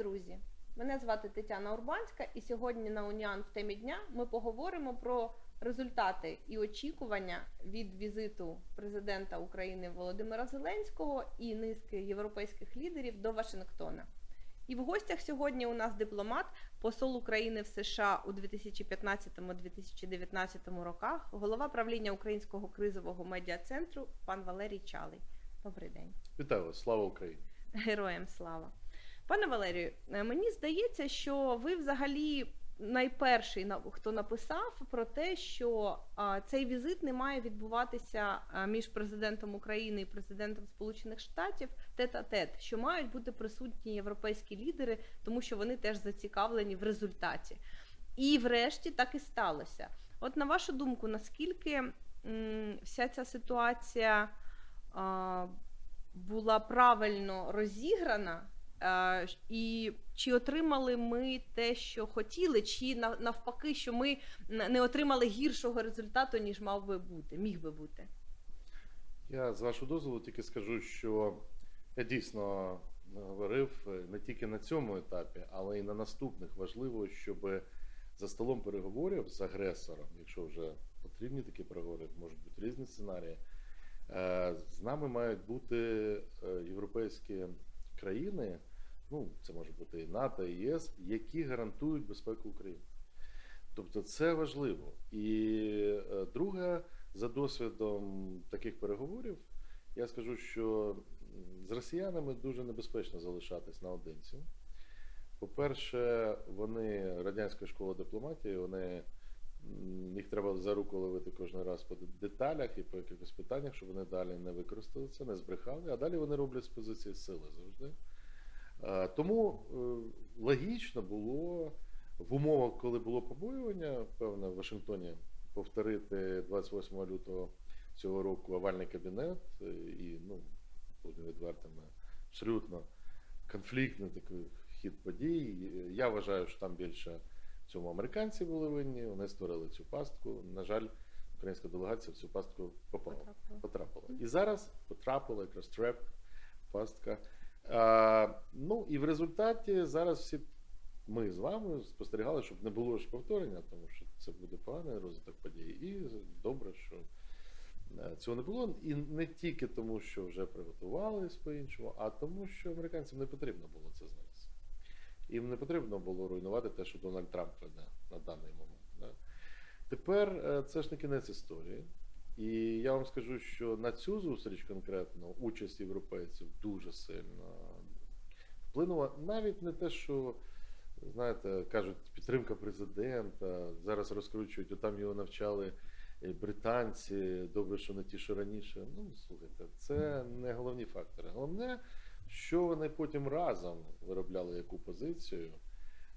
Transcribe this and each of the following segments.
друзі! Мене звати Тетяна Урбанська, і сьогодні на Уніан в темі дня ми поговоримо про результати і очікування від візиту президента України Володимира Зеленського і низки європейських лідерів до Вашингтона. І в гостях сьогодні у нас дипломат, посол України в США у 2015-2019 роках, голова правління Українського кризового медіа центру пан Валерій Чалий. Добрий день. Вітаю вас, слава Україні! Героям слава. Пане Валерію, е, мені здається, що ви взагалі найперший, на- хто написав про те, що цей візит не має відбуватися між президентом України і президентом Сполучених Штатів тет-а-тет, що мають бути присутні європейські лідери, тому що вони теж зацікавлені в результаті. І врешті так і сталося. От на вашу думку, наскільки вся ця ситуація була правильно розіграна, і чи отримали ми те, що хотіли, чи навпаки, що ми не отримали гіршого результату, ніж мав би бути, міг би бути? Я з вашого дозволу тільки скажу, що я дійсно говорив е, не тільки на цьому етапі, але й на наступних. Важливо, щоб за столом переговорів з агресором, якщо вже потрібні такі переговори, можуть бути різні сценарії. е, З нами мають бути е, європейські країни, ну це може бути і НАТО, і ЄС, які гарантують безпеку України. Тобто це важливо. І е, друге, за досвідом таких переговорів, я скажу, що з росіянами дуже небезпечно залишатись наодинці. По-перше, вони радянська школа дипломатії, вони їх треба за руку ловити кожен раз по деталях і по якихось питаннях, щоб вони далі не використали це, не збрехали, а далі вони роблять з позиції сили завжди. Е, Тому е, логічно було в умовах, коли було побоювання, певне, в Вашингтоні повторити 28 лютого цього року овальний кабінет е, і, ну, будемо відвертими, абсолютно конфліктний такий хід подій. Я вважаю, що там більше в цьому американці були винні, вони створили цю пастку. На жаль, українська делегація в цю пастку попала Потрапила. потрапила. І зараз потрапила якраз треп, пастка. Ну і в результаті зараз всі ми з вами спостерігали, щоб не було ж повторення, тому що це буде поганий розвиток подій. І добре, що е, цього не було. І не тільки тому, що вже приготувались по-іншому, а тому, що американцям не потрібно було це зараз. Їм не потрібно було руйнувати те, що Дональд Трамп веде на даний момент. Тепер е, це ж не кінець історії. І я вам скажу, що на цю зустріч конкретно участь європейців дуже сильно вплинула. Навіть не те, що знаєте, кажуть, підтримка президента. Зараз розкручують, отам його навчали е, британці. Добре, що не ті, що раніше. Ну слухайте, це не головні фактори. Головне, що вони потім разом виробляли яку позицію,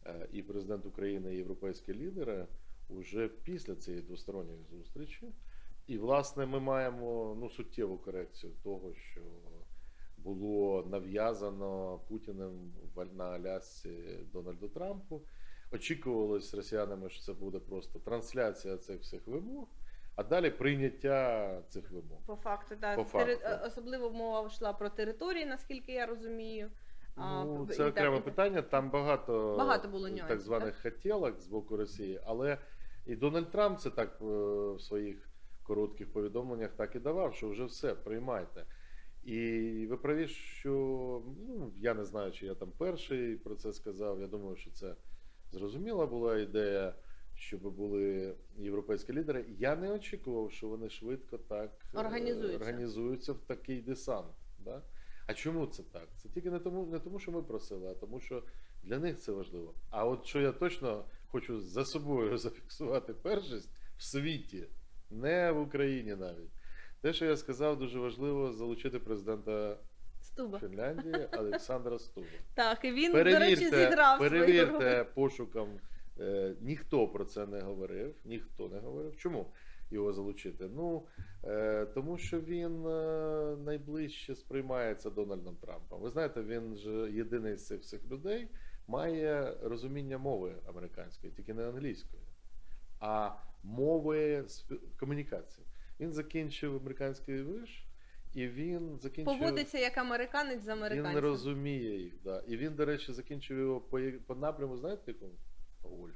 е, і президент України, і європейські лідери уже після цієї двосторонньої зустрічі. І, власне, ми маємо ну, суттєву корекцію того, що було нав'язано Путіним на Алясці Дональду Трампу. Очікувалось росіянами, що це буде просто трансляція цих всіх вимог, а далі прийняття цих вимог. По факту, так. По факту. Особливо мова йшла про території, наскільки я розумію. Ну, це окреме так. питання. Там багато, Багато було нюансів, так званих хотілок з боку Росії, але і Дональд Трамп це так е, в своїх коротких повідомленнях так і давав, що вже все, приймайте. І ви праві, що ну, я не знаю, чи я там перший про це сказав. Я думаю, що це зрозуміла була ідея, щоб були європейські лідери. Я не очікував, що вони швидко так е, Організуються. організуються в такий десант. Да? А чому це так? Це тільки не тому, не тому, що ми просили, а тому, що для них це важливо. А от що я точно хочу за собою зафіксувати першість в світі, не в Україні навіть. Те, що я сказав, дуже важливо залучити президента Стуба. Фінляндії Олександра Стуба. Так, і він, до речі, Перевірте, свою перевірте пошуком. Е, ніхто про це не говорив. Ніхто не говорив. Чому його залучити? Ну е, тому що він е, найближче сприймається Дональдом Трампом. Ви знаєте, він ж єдиний з цих всіх людей має розуміння мови американської, тільки не англійської, а мови комунікації. Він закінчив американський виш і він закінчив. Поводиться як американець з Він американцем. не розуміє їх. Да. І він, до речі, закінчив його по, по напряму, знаєте, якому? Гольф.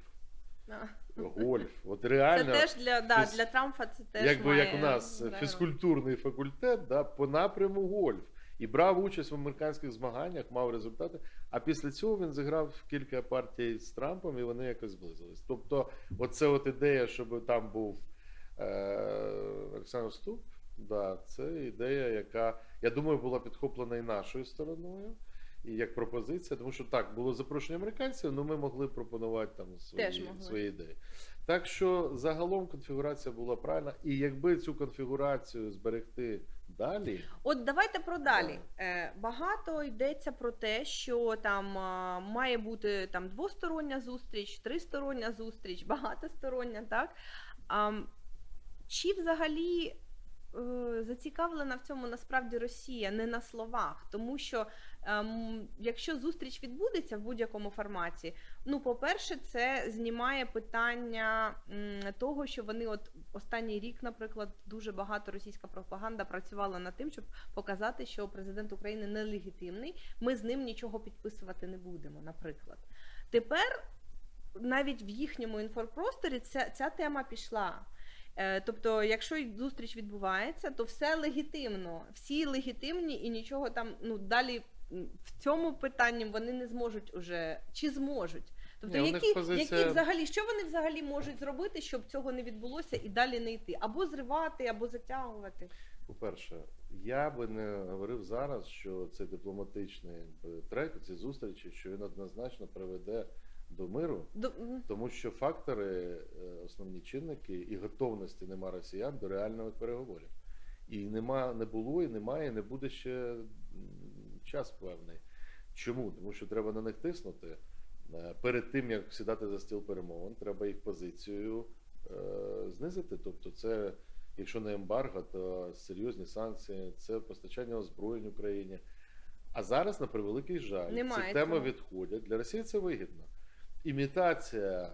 А. Гольф. От Це реально. теж для, да, фіз- для Трампа це теж Якби має як у нас фізкультурний факультет, да, по напряму гольф. І брав участь в американських змаганнях, мав результати. А після цього він зіграв кілька партій з Трампом, і вони якось зблизились. Тобто, оце от ідея, щоб там був е, Олександр Ступ, да, це ідея, яка, я думаю, була підхоплена і нашою стороною. І як пропозиція, тому що так, було запрошення американців, але ми могли пропонувати там свої, могли. свої ідеї. Так що загалом конфігурація була правильна, і якби цю конфігурацію зберегти далі, От давайте про далі. Е, Багато йдеться про те, що там а, має бути там двостороння зустріч, тристороння зустріч, багатостороння, так? А, чи взагалі е, зацікавлена в цьому насправді Росія не на словах? Тому що якщо зустріч відбудеться в будь-якому форматі, ну, по-перше, це знімає питання того, що вони от останній рік, наприклад, дуже багато російська пропаганда працювала над тим, щоб показати, що президент України нелегітимний. Ми з ним нічого підписувати не будемо, наприклад. Тепер навіть в їхньому інфопросторі ця, ця тема пішла. Е, Тобто, якщо зустріч відбувається, то все легітимно, всі легітимні і нічого там ну далі в цьому питанні вони не зможуть уже чи зможуть. Тобто, Ні, у них які, позиція- які взагалі що вони взагалі можуть зробити, щоб цього не відбулося і далі не йти, або зривати, або затягувати. по-перше, я би не говорив зараз, що це дипломатичний якби, трек, ці зустрічі, що він однозначно приведе до миру. До, м, Тому що фактори, е, основні чинники і готовності нема росіян до реальних переговорів. І нема, не було, і немає, і не буде ще м, час певний. Чому? Тому що треба на них тиснути. Е, Перед тим як сідати за стіл перемовин, треба їх позицію е, знизити. Тобто, це, якщо не ембарго, то серйозні санкції, це постачання озброєнь Україні. А зараз, на превеликий жаль, Немає ці теми відходять. Для Росії це вигідно імітація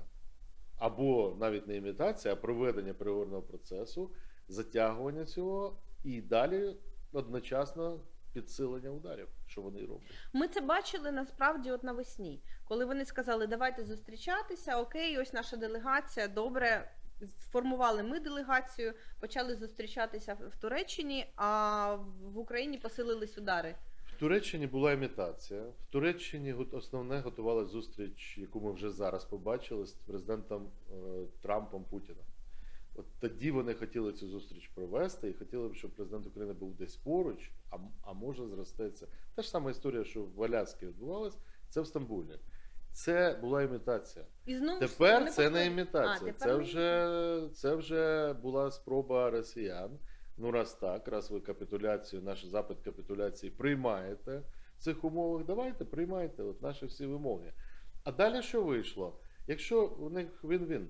або навіть не імітація, а проведення переговорного процесу, затягування цього і далі одночасно підсилення ударів, що вони роблять. Ми це бачили насправді от навесні, коли вони сказали, давайте зустрічатися. Окей, ось наша делегація. Добре, сформували ми делегацію, почали зустрічатися в- Туреччині, а в Україні посилились удари. В Туреччині була імітація. В Туреччині основне готувала зустріч, яку ми вже зараз побачили з президентом е, Трампом Путіним. От тоді вони хотіли цю зустріч провести і хотіли б, щоб президент України був десь поруч, а, а може зростеться. Та ж сама історія, що в Аляскі відбувалась, це в Стамбулі. Це була імітація. І знову Тепер це не імітація. А, це не вже це вже була спроба росіян. Ну, раз так, раз ви капітуляцію, наш запит капітуляції приймаєте в цих умовах, давайте приймайте от наші всі вимоги. А далі що вийшло? Якщо у них він-він, е,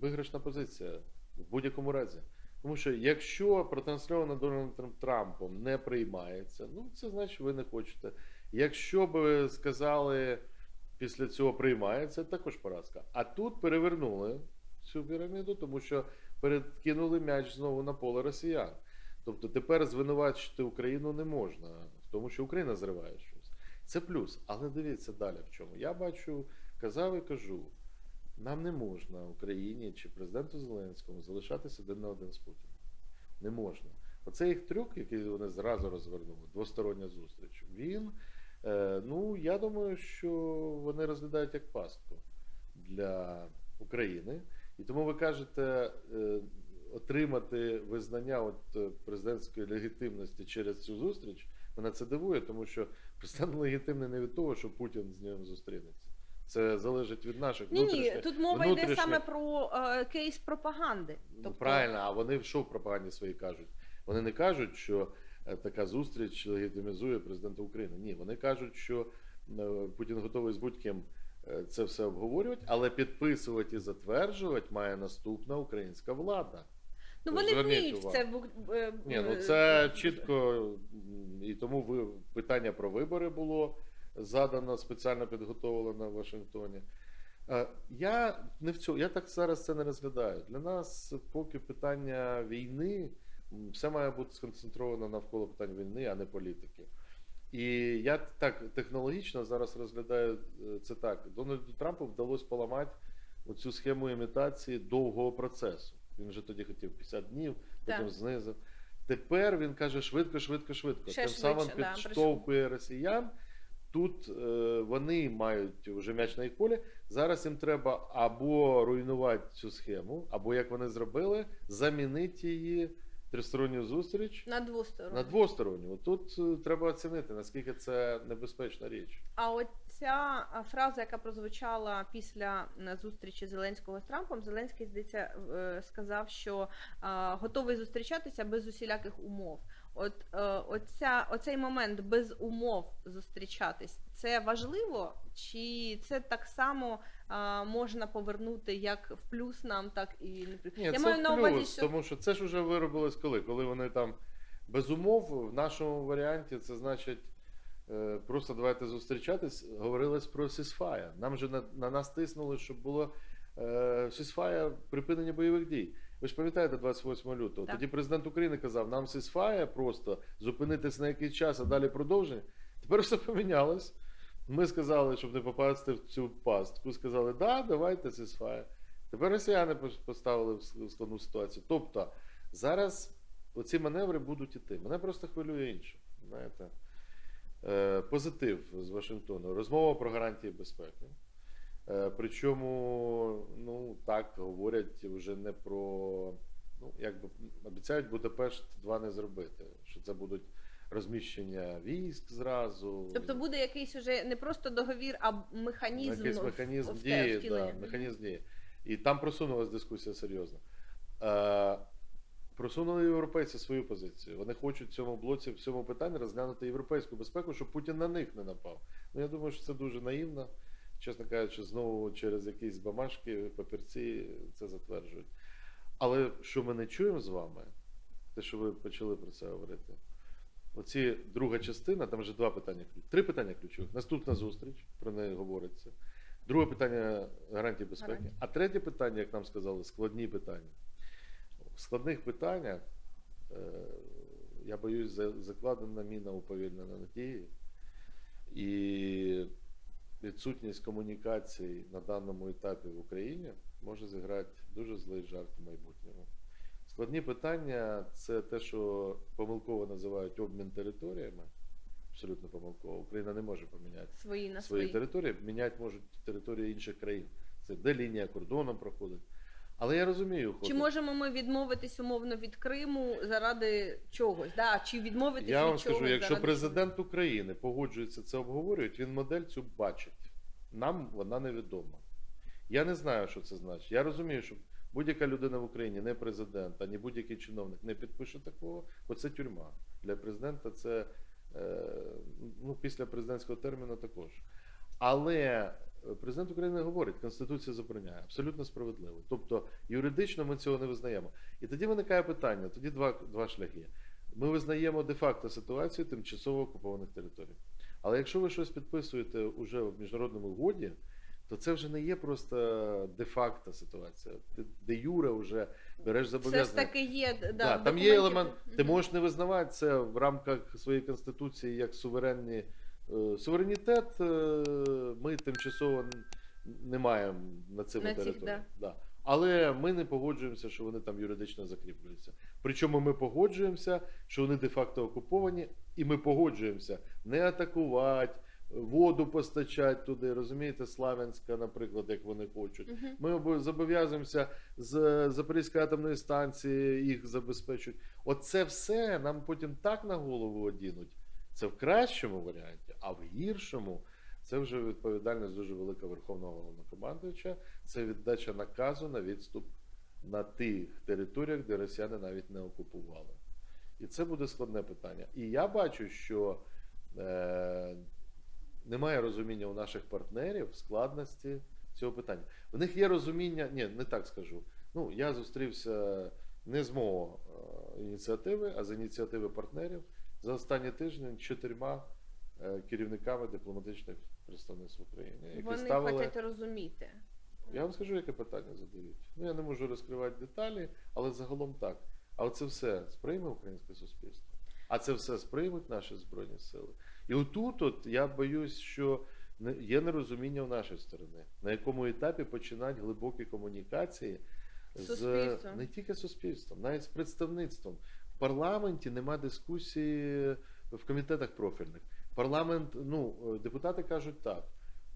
виграшна позиція в будь-якому разі. Тому що якщо протрансльовано Дональдом Трампом не приймається, ну це значить ви не хочете. Якщо б сказали після цього приймається, також поразка. А тут перевернули цю піраміду, тому що перекинули м'яч знову на поле росіян. Тобто тепер звинувачити Україну не можна, тому що Україна зриває щось. Це плюс. Але дивіться далі в чому. Я бачу, казав і кажу: нам не можна Україні чи президенту Зеленському залишатися один на один з Путіним. Не можна. Оцей їх трюк, який вони зразу розвернули, двостороння зустріч, він, е, ну я думаю, що вони розглядають як пастку для України. І тому ви кажете, е, отримати визнання от е, президентської легітимності через цю зустріч, мене це дивує, тому що президент легітимний не від того, що Путін з ним зустрінеться. Це залежить від наших Ні, ні, тут мова йде саме про е, кейс пропаганди. Ну, правильно, а вони що в пропаганді своїй кажуть? Вони не кажуть, що е, така зустріч легітимізує президента України. Ні, вони кажуть, що е, Путін готовий з будь-ким е, це все обговорювати, але підписувати і затверджувати має наступна українська влада. Ну вони вміють це Ні, ну це чітко, і тому ви питання про вибори було задано спеціально підготовлено в Вашингтоні. Е, Я не в цьому, я так зараз це не розглядаю. Для нас, поки питання війни, Все має бути сконцентровано навколо питань війни, а не політики. І я так технологічно зараз розглядаю е, це так. Дональду Трампу вдалося поламати оцю схему імітації довгого процесу. Він же тоді хотів 50 днів, потім Так. знизив. Тепер він каже швидко, швидко, швидко. Ще Тим швидше, самим да, підштовхує росіян. Тут е, вони мають вже м'яч на їх полі. Зараз їм треба або руйнувати цю схему, або як вони зробили, замінити її тристоронню зустріч На двосторонню. на двосторонню. Тут е, треба оцінити, наскільки це небезпечна річ. А от ця фраза, яка прозвучала після м, зустрічі Зеленського з Трампом, Зеленський здається е, сказав, що а, готовий зустрічатися без усіляких умов. От е, оця, оцей момент без умов зустрічатись, це важливо, чи це так само а, можна повернути як в плюс нам, так і не плюс? Ні, Я це маю на увазі, що тому що це ж вже виробилось коли? Коли вони там без умов в нашому варіанті, це значить. е, Просто давайте зустрічатись, говорилось про сісфая. Нам же на, на нас тиснули, щоб було е, сісфая припинення бойових дій. Ви ж пам'ятаєте 28 лютого? Так. Тоді президент України казав, нам сісфая просто зупинитись на якийсь час, а далі продовження. Тепер все помінялось. Ми сказали, щоб не попасти в цю пастку. Сказали, да, давайте сісфая. Тепер росіяни поставили в в складну ситуацію. Тобто зараз оці маневри будуть іти. Мене просто хвилює інше. Знаєте, е, позитив з Вашингтону. Розмова про гарантії безпеки. Е, причому, ну так говорять вже не про. Ну, якби обіцяють Будапешт 2 не зробити. Що це будуть розміщення військ зразу. тобто буде якийсь уже не просто договір, а механізм, Якийсь механізм в дії, да, механізм дії. І там просунулася дискусія серйозно. Е, просунули європейці свою позицію. Вони хочуть в цьому блоці, в цьому питанні розглянути європейську безпеку, щоб Путін на них не напав. Ну я думаю, що це дуже наївно. Чесно кажучи, знову через якісь бумажки, папірці це затверджують. Але що ми не чуємо з вами, те, що ви почали про це говорити. Оці друга частина, там вже два питання. Три питання ключових. Наступна зустріч, про неї говориться. Друге питання гарантії безпеки. Гарантії. А третє питання, як нам сказали, складні питання. В складних питаннях, е, я боюсь, за- закладена міна уповільнена надії. І відсутність комунікації на даному етапі в Україні може зіграти дуже злий жарт в майбутньому. Складні питання це те, що помилково називають обмін територіями. Абсолютно помилково. Україна не може поміняти свої на свої свої. території, міняти можуть території інших країн. Це де лінія кордону проходить. Але я розумію, Чи можемо ми відмовитись умовно від Криму заради чогось? Да? Чи відмовитись Я від вам скажу, якщо заради президент України погоджується це обговорюють, він модель цю бачить. Нам вона невідома. Я не знаю, що це значить. Я розумію, що будь-яка людина в Україні, не президент, ані будь-який чиновник не підпише такого, бо це тюрма. Для президента це е, ну, після президентського терміну також. Але президент України говорить, Конституція забороняє, абсолютно справедливо. Тобто юридично ми цього не визнаємо. І тоді виникає питання: тоді два, два шляхи. Ми визнаємо де-факто ситуацію тимчасово окупованих територій. Але якщо ви щось підписуєте уже в міжнародному угоді, то це вже не є просто де-факто ситуація. Ти де юре вже береш Все ж зобов'язання. таки є да, Да, там є елемент. Ти можеш не визнавати це в рамках своєї конституції як суверенні. Е, Суверенітет е, ми тимчасово не маємо на цьому На цих, території. Да. Але ми не погоджуємося, що вони там юридично закріплюються. Причому ми погоджуємося, що вони де-факто окуповані, і ми погоджуємося не атакувати, воду постачати туди, розумієте, Славянська, наприклад, як вони хочуть. Мгм. Ми обо- зобов'язуємося з Запорізької атомної станції їх забезпечують. Оце все нам потім так на голову одінуть. Це в кращому варіанті, а в гіршому це вже відповідальність дуже велика Верховного головнокомандуюча. Це віддача наказу на відступ на тих територіях, де росіяни навіть не окупували. І це буде складне питання. І я бачу, що е, немає розуміння у наших партнерів складності цього питання. В них є розуміння, ні, не так скажу. Ну, я зустрівся не з мого е, ініціативи, а з ініціативи партнерів за останні з чотирма керівниками дипломатичних представництв в Україні, які Вони ставили. хочуть розуміти. Я вам скажу, яке питання задають. Ну, я не можу розкривати деталі, але загалом так. А оце все сприйме українське суспільство. А це все сприймуть наші збройні сили. І отут, от я боюсь, що є нерозуміння в нашій сторони, на якому етапі починають глибокі комунікації з не тільки суспільством, навіть з представництвом. В парламенті нема дискусії в комітетах профільних. Парламент, ну, е, депутати кажуть так.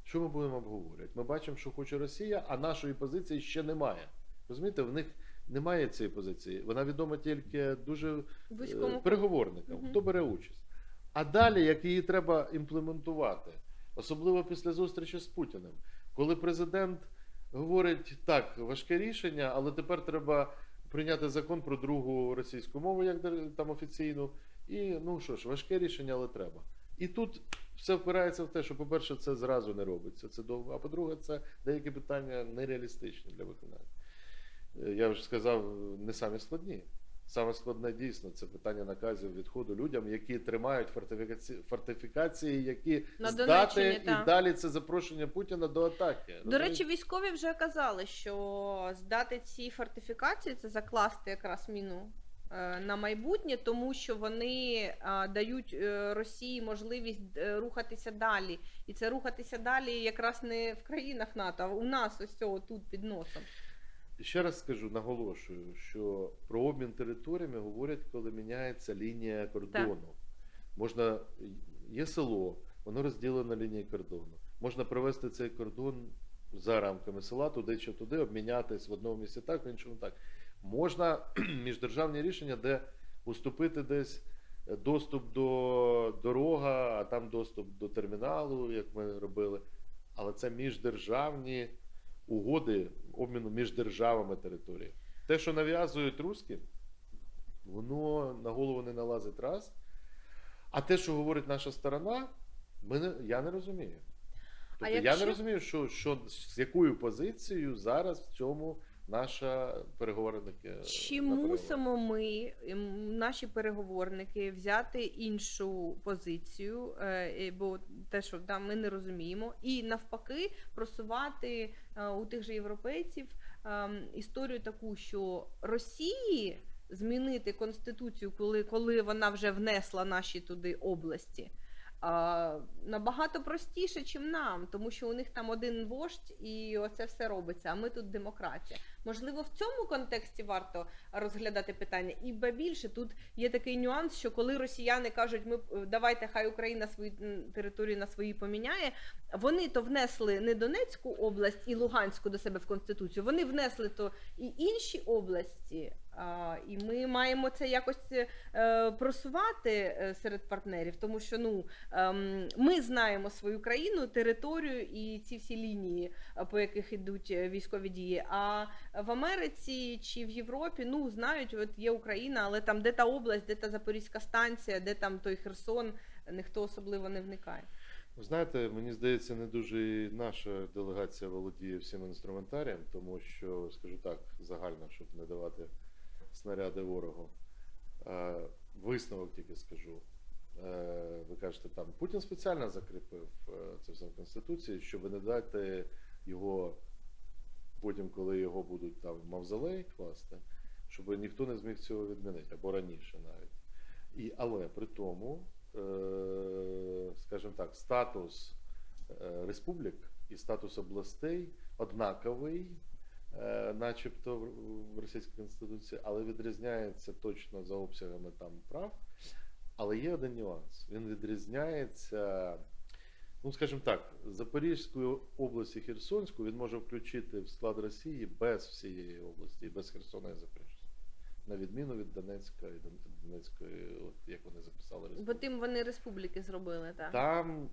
Що ми будемо обговорювати? Ми бачимо, що хоче Росія, а нашої позиції ще немає. Розумієте, в них немає цієї позиції. Вона відома тільки дуже е, переговорникам, Мгм. хто бере участь. А далі, як її треба імплементувати, особливо після зустрічі з Путіним, коли президент говорить так, важке рішення, але тепер треба прийняти закон про другу російську мову, як там офіційну. І ну що ж, важке рішення, але треба. І тут все впирається в те, що, по-перше, це зразу не робиться, це довго. А по-друге, це деякі питання нереалістичні для виконання. Е, Я вже сказав, не самі складні. Саме складне дійсно це питання наказів відходу людям, які тримають фортифікації, фортифікації які На здати, і та. далі це запрошення Путіна до атаки. До речі, військові вже казали, що здати ці фортифікації це закласти якраз міну на майбутнє, тому що вони е, дають е, Росії можливість е, рухатися далі. І це рухатися далі якраз не в країнах НАТО, а у нас ось цього тут під носом. Ще раз скажу, наголошую, що про обмін територіями говорять, коли міняється лінія кордону. Можна є село, воно розділено лінією кордону. Можна провести цей кордон за рамками села, туди чи туди, обмінятись в одному місці так, в іншому так. Можна міждержавні рішення, де уступити десь доступ до дорога, а там доступ до терміналу, як ми робили. Але це міждержавні угоди обміну між державами території. Те, що нав'язують русські, воно на голову не налазить раз. А те, що говорить наша сторона, ми не, я не розумію. Тобто, Я якщо- не розумію, що, що з якою позицією зараз в цьому наша переговорники. Чи мусимо ми, ем, наші переговорники, взяти іншу позицію, е, е, бо те, що да, ми не розуміємо, і навпаки просувати е, у тих же європейців ем, історію таку, що Росії змінити конституцію, коли, коли вона вже внесла наші туди області. А, набагато простіше, чим нам, тому що у них там один вождь, і оце все робиться. А ми тут демократія. Можливо, в цьому контексті варто розглядати питання. І ба більше тут є такий нюанс, що коли росіяни кажуть, ми е, давайте хай Україна свої м, території на свої поміняє. Вони то внесли не Донецьку область і Луганську до себе в конституцію. Вони внесли то і інші області. А, і ми маємо це якось е, просувати е, серед партнерів, тому що ну ем, ми знаємо свою країну, територію і ці всі лінії, е, по яких йдуть е, військові дії. А в Америці чи в Європі ну знають, от є Україна, але там де та область, де та Запорізька станція, де там той Херсон, ніхто особливо не вникає. Знаєте, мені здається, не дуже і наша делегація володіє всім інструментарієм, тому що, скажу так, загально, щоб не давати снаряди ворогу. Е, Висновок тільки скажу. Е, Ви кажете, там Путін спеціально закріпив е, це все в Конституції, щоб не дати його потім, коли його будуть там в мавзолей класти, щоб ніхто не зміг цього відмінити, або раніше навіть. І, але при тому, е, скажімо так, статус е, республік і статус областей однаковий, е, начебто в- в Російській Конституції, але відрізняється точно за обсягами там прав. Але є один нюанс. Він відрізняється, ну скажімо так, Запорізьку область і Херсонську він може включити в склад Росії без всієї області, без Херсона і Запоріжжя. На відміну від Донецька і Донецької, от як вони записали Бо тим вони республіки зробили, так. Там,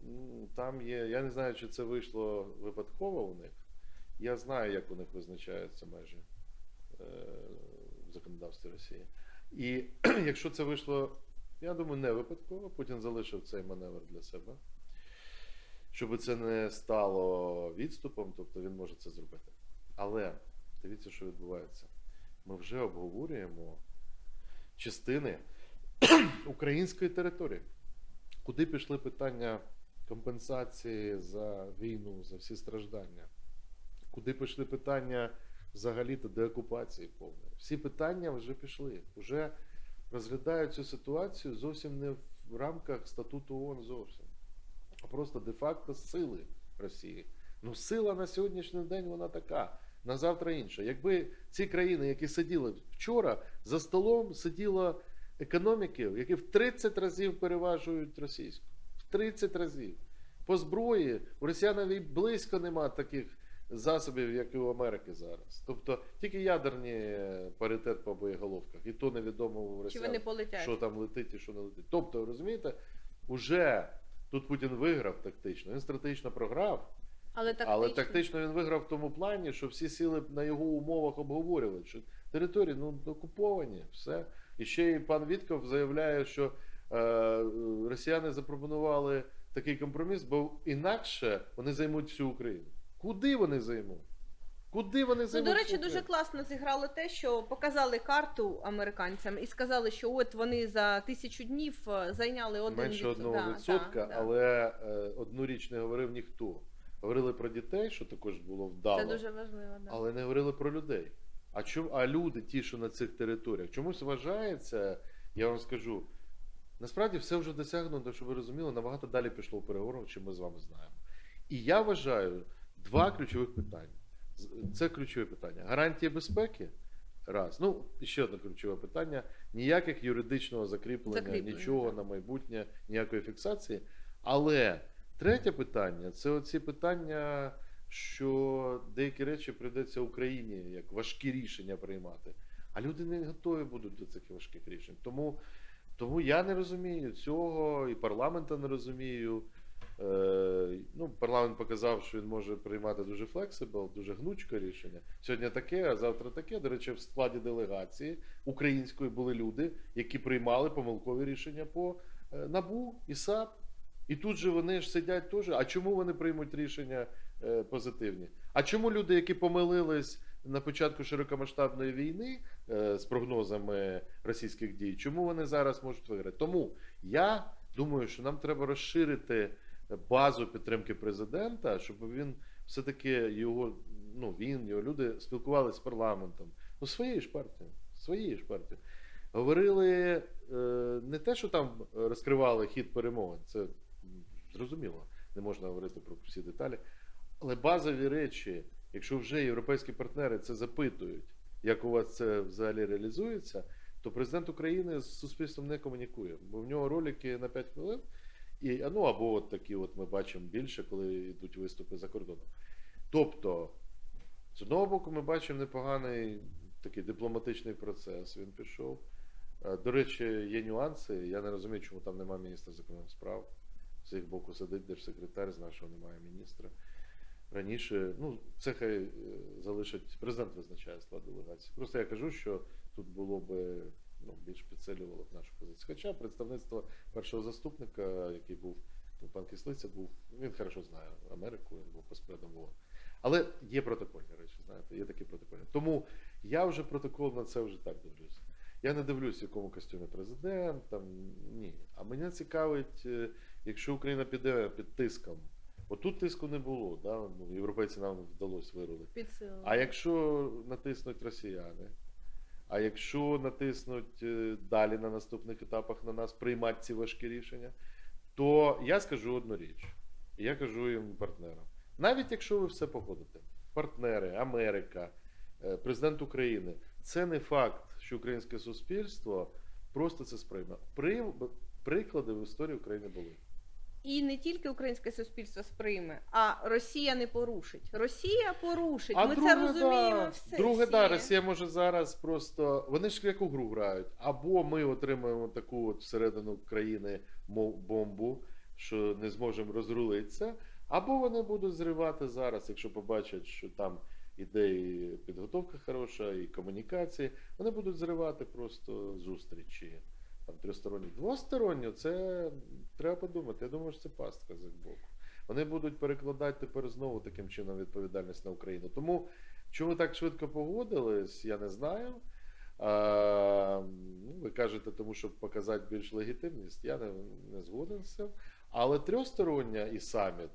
там є. Я не знаю, чи це вийшло випадково у них. Я знаю, як у них визначаються межі е, в законодавстві Росії. І якщо це вийшло, я думаю, не випадково, Путін залишив цей маневр для себе. Щоб це не стало відступом, тобто він може це зробити. Але дивіться, що відбувається. Ми вже обговорюємо частини української території. Куди пішли питання компенсації за війну, за всі страждання? Куди пішли питання взагалі-то деокупації повної. Всі питання вже пішли. Вже розглядають цю ситуацію зовсім не в рамках статуту ООН зовсім, просто де-факто сили Росії. Ну, сила на сьогоднішній день вона така, на завтра інша. Якби ці країни, які сиділи вчора, за столом сиділо економіки, які в 30 разів переважують російську. В 30 разів. По зброї у росіян близько нема таких засобів, як і у Америки зараз. Тобто тільки ядерні е, паритет по боєголовках, і то невідомо у Чи росіян, що там летить і що не летить. Тобто, розумієте, уже тут Путін виграв тактично, він стратегічно програв, Але тактично. але тактично він виграв в тому плані, що всі сили на його умовах обговорювали, що території ну, окуповані, все. І ще й пан Вітков заявляє, що е, росіяни запропонували такий компроміс, бо інакше вони займуть всю Україну. Куди вони займуть? Куди вони Ну, до речі, дуже класно зіграло те, що показали карту американцям і сказали, що от вони за тисячу днів е, зайняли один менше одного да, відсотка, да, да. але е, одну річ не говорив ніхто. Говорили про дітей, що також було вдало, це дуже важливо. Да. але не говорили про людей. А чому а люди, ті, що на цих територіях, чомусь вважається, я вам скажу. Насправді все вже досягнуто, щоб ви розуміли, набагато далі пішло в переговорах, чим ми з вами знаємо. І я вважаю два ключових питання. Це ключове питання. Гарантія безпеки. Раз. Ну, ще одне ключове питання: ніяких юридичного закріплення, Закріплення, нічого так. на майбутнє, ніякої фіксації. Але третє питання це оці питання, що деякі речі прийдеться Україні як важкі рішення приймати. А люди не готові будуть до цих важких рішень. Тому, тому я не розумію цього, і парламента не розумію. Е, ну, парламент показав, що він може приймати дуже флексибл, дуже гнучке рішення. Сьогодні таке, а завтра таке. До речі, в складі делегації української були люди, які приймали помилкові рішення по е, НАБУ і САП. І тут же вони ж сидять теж. А чому вони приймуть рішення е, позитивні? А чому люди, які помилились на початку широкомасштабної війни з прогнозами російських дій, чому вони зараз можуть виграти? Тому я думаю, що нам треба розширити базу підтримки президента, щоб він все-таки його, ну він, його люди спілкувалися з парламентом, ну своєю ж партією, своєю ж партією. Говорили е, не те, що там розкривали хід перемовин, це зрозуміло, не можна говорити про всі деталі. Але базові речі, якщо вже європейські партнери це запитують, як у вас це взагалі реалізується, то президент України з суспільством не комунікує, бо в нього ролики на 5 хвилин. І, ну або от такі, от ми бачимо більше, коли йдуть виступи за кордоном. Тобто, з одного боку, ми бачимо непоганий такий дипломатичний процес. Він пішов. Е, До речі, є нюанси. Я не розумію, чому там немає міністра закордонних справ. З їх боку сидить держсекретар, з нашого немає міністра. Раніше, ну, це хай е, залишить, президент визначає склад делегації. Просто я кажу, що тут було би ну, більш підсилювало б нашу позицію. Хоча представництво першого заступника, який був ну, пан Кислиця, був, він хорошо знає Америку, він був посередом ООН. Але є протокольні речі, знаєте, є такі протокольні. Тому я вже протокол на це вже так дивлюся. Я не дивлюсь, в якому костюмі президент, там ні. А мене цікавить, е, якщо Україна піде під тиском. Отут тиску не було, да? ну, європейці нам вдалося вирулити. А якщо натиснуть росіяни, а якщо натиснуть е, далі на наступних етапах на нас приймати ці важкі рішення, то я скажу одну річ. Я кажу їм партнерам. Навіть якщо ви все погодите, партнери, Америка, е, президент України, це не факт, що українське суспільство просто це сприйме. При, приклади в історії України були. І не тільки українське суспільство сприйме, а Росія не порушить. Росія порушить. Ми це розуміємо да, все. Друге, всі. да, Росія може зараз просто. Вони ж яку гру грають? Або ми отримаємо таку от всередину країни бомбу, що не зможемо розрулитися, або вони будуть зривати зараз, якщо побачать, що там іде і підготовка хороша, і комунікації. Вони будуть зривати просто зустрічі. Там трьохсторонні. Двосторонньо це треба подумати. Я думаю, що це пастка з їх боку. Вони будуть перекладати тепер знову таким чином відповідальність на Україну. Тому чому так швидко погодились, я не знаю. А, ну, ви кажете, тому щоб показати більш легітимність, я не, не згоден з цим. Але трьохстороння і саміт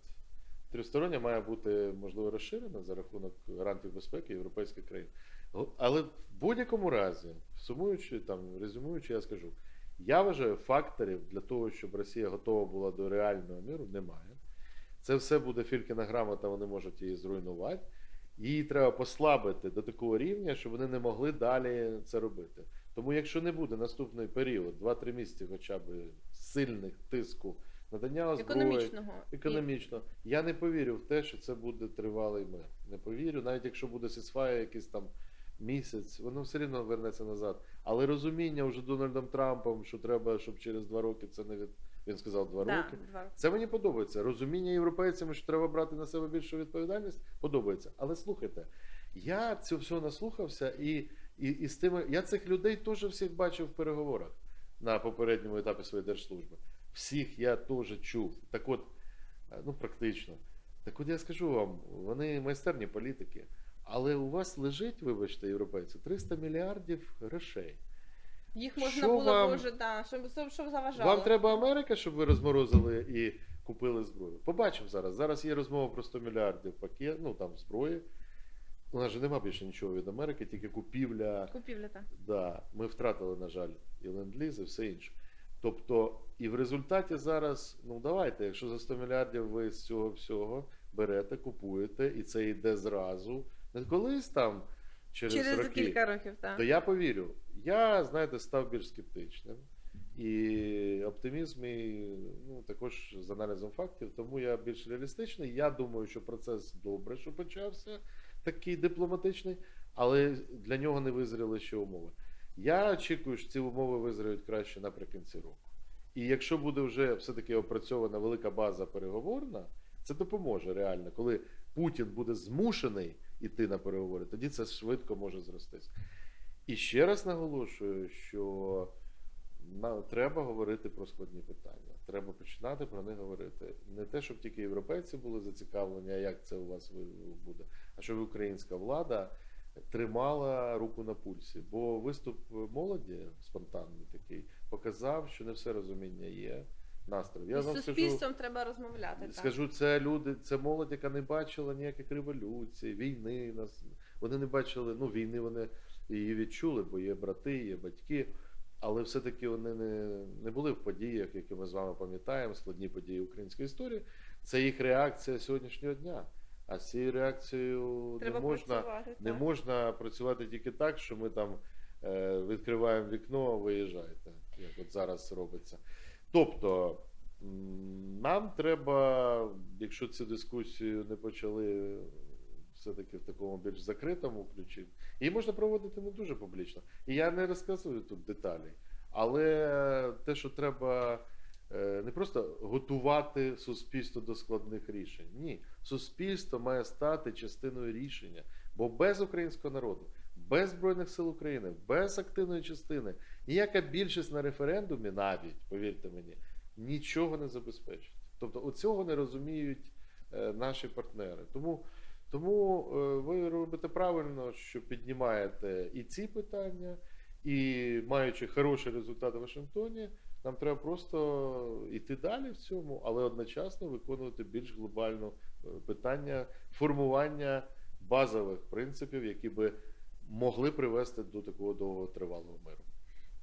Трьохстороння має бути можливо розширена за рахунок гарантів безпеки європейських країн. Але в будь-якому разі, сумуючи там, резюмуючи, я скажу, я вважаю, факторів для того, щоб Росія готова була до реального міру, немає. Це все буде фількіна грамота, вони можуть її зруйнувати. Її треба послабити до такого рівня, щоб вони не могли далі це робити. Тому, якщо не буде наступний період, 2-3 місяці, хоча б сильних тиску надання озброєнь, Економічного. економічно, я не повірю в те, що це буде тривалий мир. Не повірю, навіть якщо буде сісфая якийсь там місяць, воно все рівно вернеться назад. Але розуміння вже Дональдом Трампом, що треба, щоб через два роки це не від. Він сказав два да, роки. два. Це мені подобається. Розуміння європейцями, що треба брати на себе більшу відповідальність, подобається. Але слухайте, я цього всього наслухався, і, і, і з тими. Я цих людей теж всіх бачив в переговорах на попередньому етапі своєї держслужби. Всіх я теж чув. Так от, е, ну практично. Так от я скажу вам, вони майстерні політики. Але у вас лежить, вибачте, європейці, 300 мільярдів грошей. Їх можна Що було вам- б уже, да, щоб, щоб, заважало. Вам треба Америка, щоб ви розморозили і купили зброю. Побачимо зараз. Зараз є розмова про 100 мільярдів пакет, ну там зброї. У нас же нема більше нічого від Америки, тільки купівля. Купівля так. Да, ми втратили, на жаль, і ленд-ліз, і все інше. Тобто, і в результаті зараз, ну давайте, якщо за 100 мільярдів ви з цього всього берете, купуєте, і це йде зразу, колись там через, Через роки, кілька років, так. то я повірю. Я, знаєте, став більш скептичним. І оптимізм мій, ну, також з аналізом фактів, тому я більш реалістичний. Я думаю, що процес добре, що почався, такий дипломатичний, але для нього не визріли ще умови. Я очікую, що ці умови визріють краще наприкінці року. І якщо буде вже все-таки опрацьована велика база переговорна, це допоможе реально. Коли Путін буде змушений іти на переговори, тоді це швидко може зростись. І ще раз наголошую, що на, треба говорити про складні питання. Треба починати про них говорити. Не те, щоб тільки європейці були зацікавлені, а як це у вас буде, а щоб українська влада тримала руку на пульсі. Бо виступ молоді, спонтанний такий, показав, що не все розуміння є. Настрій. Я І з вам суспільством скажу, треба розмовляти. так. скажу, це люди, це молодь, яка не бачила ніяких революцій, війни. Нас вони не бачили. Ну, війни вони її відчули, бо є брати, є батьки. Але все-таки вони не, не були в подіях, які ми з вами пам'ятаємо, складні події української історії. Це їх реакція сьогоднішнього дня. А з цією реакцією Треба не можна, працювати, не так. можна працювати тільки так, що ми там е, відкриваємо вікно, виїжджайте, як от зараз робиться. Тобто, нам треба, якщо цю дискусію не почали все-таки в такому більш закритому ключі, її можна проводити не дуже публічно. І я не розказую тут деталі, але те, що треба е, не просто готувати суспільство до складних рішень. Ні, суспільство має стати частиною рішення, бо без українського народу, без Збройних сил України, без активної частини, ніяка більшість на референдумі, навіть, повірте мені, нічого не забезпечить. Тобто, оцього не розуміють е, наші партнери. Тому, тому е, ви робите правильно, що піднімаєте і ці питання, і маючи хороший результат у Вашингтоні, нам треба просто йти далі в цьому, але одночасно виконувати більш глобальне питання формування базових принципів, які би могли привести до такого довготривалого миру.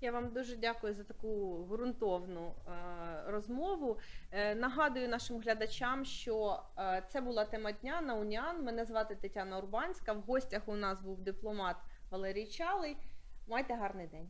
Я вам дуже дякую за таку ґрунтовну е, розмову. Е, нагадую нашим глядачам, що е, це була тема дня на Уніан. Мене звати Тетяна Урбанська. В гостях у нас був дипломат Валерій Чалий. Майте гарний день.